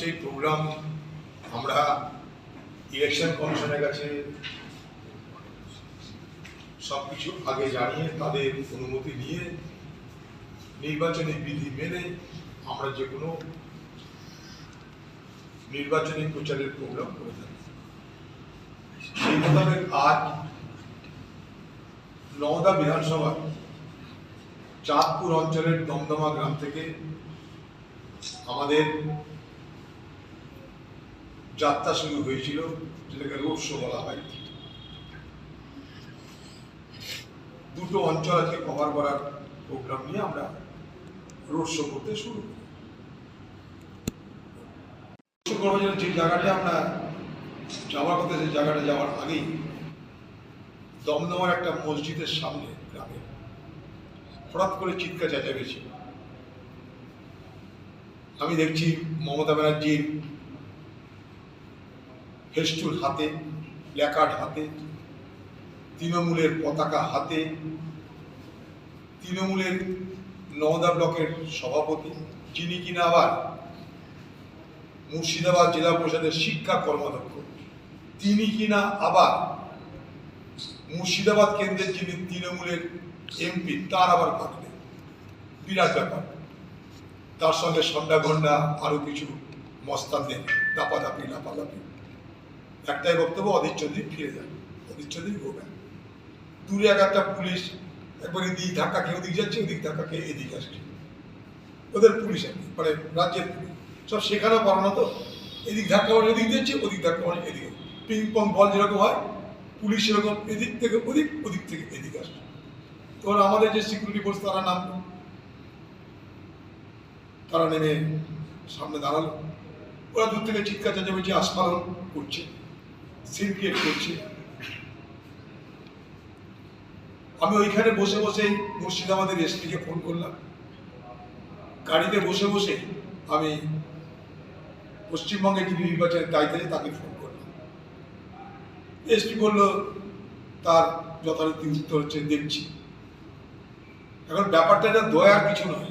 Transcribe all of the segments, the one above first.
সেই প্রোগ্রাম আমরা ইলেকশন কমিশনের কাছে সব কিছু আগে জানিয়ে, তাদের অনুমতি নিয়ে নির্বাচনী বিধি মেনে আমরা যে কোনো নির্বাচনী প্রচারের প্রোগ্রাম করে থাকি। সেই মোতাবেক আজ নওদা বিধানসভা চাঁদপুর অঞ্চলের দমদমা গ্রাম থেকে আমাদের যাত্রা শুরু হয়েছিল, যেটাকে রোড শো বলা হয়। দুটো অঞ্চল আজকে কভার করার প্রোগ্রাম নিয়ে আমরা রোড শো করতে শুরু করি। রোড শো করবার জন্য যে জায়গাটা আমরা যাওয়ার কথা সেই জায়গাটা যাওয়ার আগেই দমদমার একটা মসজিদের সামনে, গ্রামে হঠাৎ করে চিৎকার চেঁচামেচি। আমি দেখছি মমতা ব্যানার্জির ফেস্টুল হাতে, প্ল্যাকার্ড হাতে, তৃণমূলের পতাকা হাতে, তৃণমূলের নওদা ব্লকের সভাপতি, যিনি কিনা আবার মুর্শিদাবাদ জেলা পরিষদের শিক্ষা কর্মাধ্যক্ষ, তিনি কিনা আবার মুর্শিদাবাদ কেন্দ্রের যিনি তৃণমূলের এমপি, তার আবার ভাগ্নে বিরাট ব্যাপার। তার সঙ্গে সন্ধ্যা গন্ডা আরও কিছু মস্তানদের দাপাদাপি লাপালাপি একটাই বক্তব্য অধীর চৌধুরী ফিরে যান। অধীর চৌধুরী গোবেন দূরে এক একটা পুলিশ একবার এদিক ধাক্কা খেয়ে ওদিক যাচ্ছে ওদিক ধাক্কা খেয়ে এদিক আসছে। ওদের পুলিশ আর কি, মানে রাজ্যের পুলিশ। সব সেখানেও পড়ানো তো। এদিক ধাক্কা মারে ওদিক দিচ্ছে ওদিক ধাক্কা মারে এদিকে পিং পং বল যেরকম হয় পুলিশ সেরকম এদিক থেকে ওদিক ওদিক থেকে এদিক আসছে। তো আমাদের যে সিকিউরিটি ফোর্স তারা নামলো। তারা নেমে সামনে দাঁড়াল। ওরা দূর থেকে চিৎকার চেঁচামেচি আস্ফালন করছে সিন ক্রিয়েট করছে। আমি ওইখানে বসে বসেই মুর্শিদাবাদের এসপিকে ফোন করলাম। গাড়িতে বসে বসে আমি পশ্চিমবঙ্গে যিনি নির্বাচনের দায়িত্বে তাকে ফোন করলাম। এসপি বলল, তার যথারীতি উত্তর হচ্ছে দেখছি। এখন ব্যাপারটা এটা দয়ার কিছু নয়।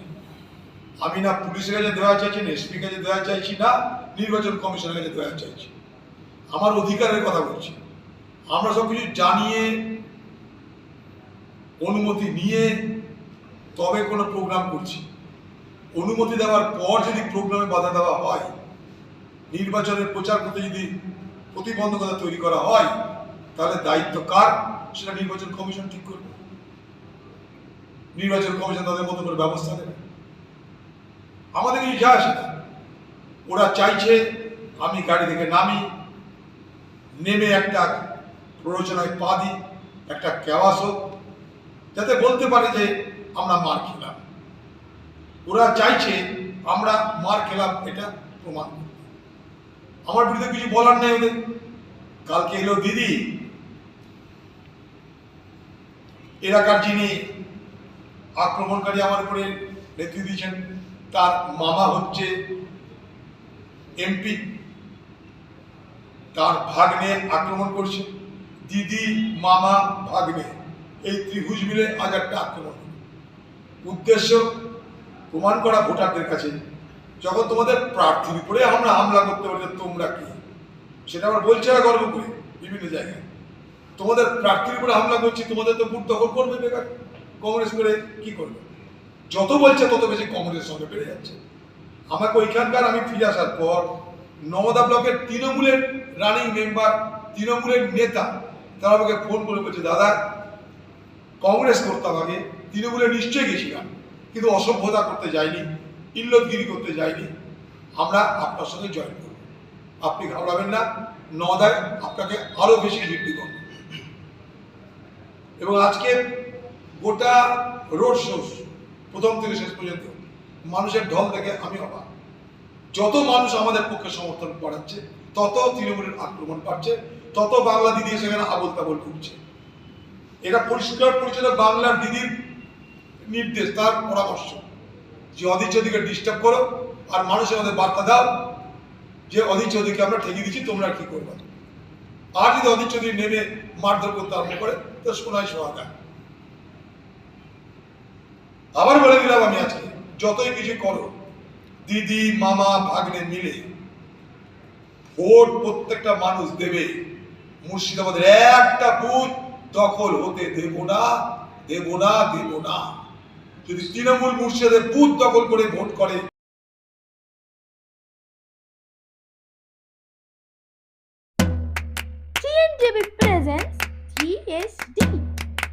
আমি না পুলিশের কাছে দেওয়া চাইছি, না এসপি কাছে দেওয়া চাইছি, না নির্বাচন কমিশনের কাছে দেওয়া চাইছি। আমার অধিকারের কথা বলছি। আমরা সব কিছু জানিয়ে, অনুমতি নিয়ে তবে কোনো প্রোগ্রাম করছি। অনুমতি দেওয়ার পর যদি প্রোগ্রামে বাধা দেওয়া হয়, নির্বাচনের প্রচার করতে যদি প্রতিবন্ধকতা তৈরি করা হয়, তাহলে দায়িত্ব কার? সেটা নির্বাচন কমিশন ঠিক করবে। নির্বাচন কমিশন তাদের মতো করে ব্যবস্থা নেবে। আমাদের কিছু যা আসে ওরা চাইছে আমি গাড়ি থেকে নামি, নেমে একটা প্ররোচনায় পা দিই, একটা ক্যাওয়াস হোক, যাতে বলতে পারে যে আমরা মার খেলাম। ওরা চাইছে আমরা মার খেলাম, এটা প্রমাণ আমার বিরুদ্ধে কিছু বলার নেই ওদের। কালকে এলো দিদি। এলাকার যিনি আক্রমণকারী আমার উপরে নেতৃত্ব দিয়েছেন তার মামা হচ্ছে এমপি। তার ভাগ্নে আক্রমণ করছে। দিদি, মামা, ভাগ্নে, এই ত্রিভুজ মিলে আজ একটা আক্রমণ। উদ্দেশ্য, প্রমাণ করা ভোটারদের কাছে। যখন তোমাদের প্রার্থীর উপরে আমরা হামলা করতে পারি তোমরা কি? সেটা আমরা বলছি না গর্ব করে, বিভিন্ন জায়গায়। তোমাদের প্রার্থীর উপরে হামলা করছি, তোমাদের তো ভোট দখল করবে বেকার। কংগ্রেস করে কি করবে? যত বলছে, তত বেশি কংগ্রেসের সঙ্গে বেড়ে যাচ্ছে। আমাকে ওইখানকার আমি ফিরে আসার পর নবদা ব্লকের তৃণমূলের রানিং মেম্বার তৃণমূলের নেতা, তারা আমাকে ফোন করে বলছে, দাদা, কংগ্রেস করতাম আগে, তৃণমূলে নিশ্চয়ই গেছিলাম, কিন্তু অসভ্যতা করতে যাইনি, ইল্লতগিরি করতে যাইনি। আমরা আপনার সঙ্গে জয়েন করব। আপনি ঘাবড়াবেন না নদায় আপনাকে আরও বেশি বৃদ্ধি করব এবং আজকে গোটা রোড শো প্রথম থেকে শেষ পর্যন্ত, মানুষের ঢল দেখে আমি অবাক। যত মানুষ আমাদের পক্ষে সমর্থন করাচ্ছে তত তৃণমূলের আক্রমণ পাচ্ছে তত বাংলা দিদি সেখানে আবল তাবল করছে এটা পরিষ্কার পরিচ্ছন্ন বাংলার দিদির নির্দেশ, তার পরামর্শ। যে অধীর চৌধুরীকে ডিস্টার্ব করো আর মানুষের মধ্যে বার্তা দাও যে অধীর চৌধুরীকে আমরা ঠেকিয়ে দিচ্ছি, তোমরা কি করবে। আর যদি অধীর চৌধুরী নেমে মারধর করতে আরম্ভ করে, তো শোনায় সোহাগা আবার বলে দিলাম আমি আজকে, যতই কিছু করো, দিদি, মামা, ভাগ্নে মিলে ভোট প্রত্যেকটা মানুষ দেবে। মুর্শিদাবাদের একটা বুথ দখল হতে দেব না দেব না দেব না। যদি তৃণমূল মুর্শিদাবাদের বুথ দখল করে ভোট করে presents 3SD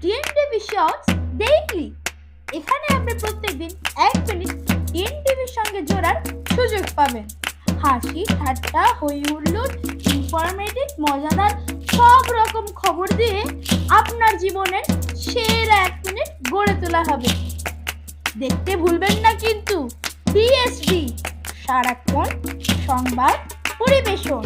TNDB Shorts Daily এখানে আপনি প্রত্যেকদিন এক মিনিট TNDBর সঙ্গে জোড়ার সুযোগ পাবেন। হাসি, ঠাট্টা, হই হুল্লোড় ইনফরমেটিভ মজাদার, সব রকম খবর দিয়ে আপনার জীবনের সেরা এক মিনিট গড়ে তোলা হবে। দেখতে ভুলবেন না কিন্তু টিএসডি সারাক্ষণ সংবাদ পরিবেশন।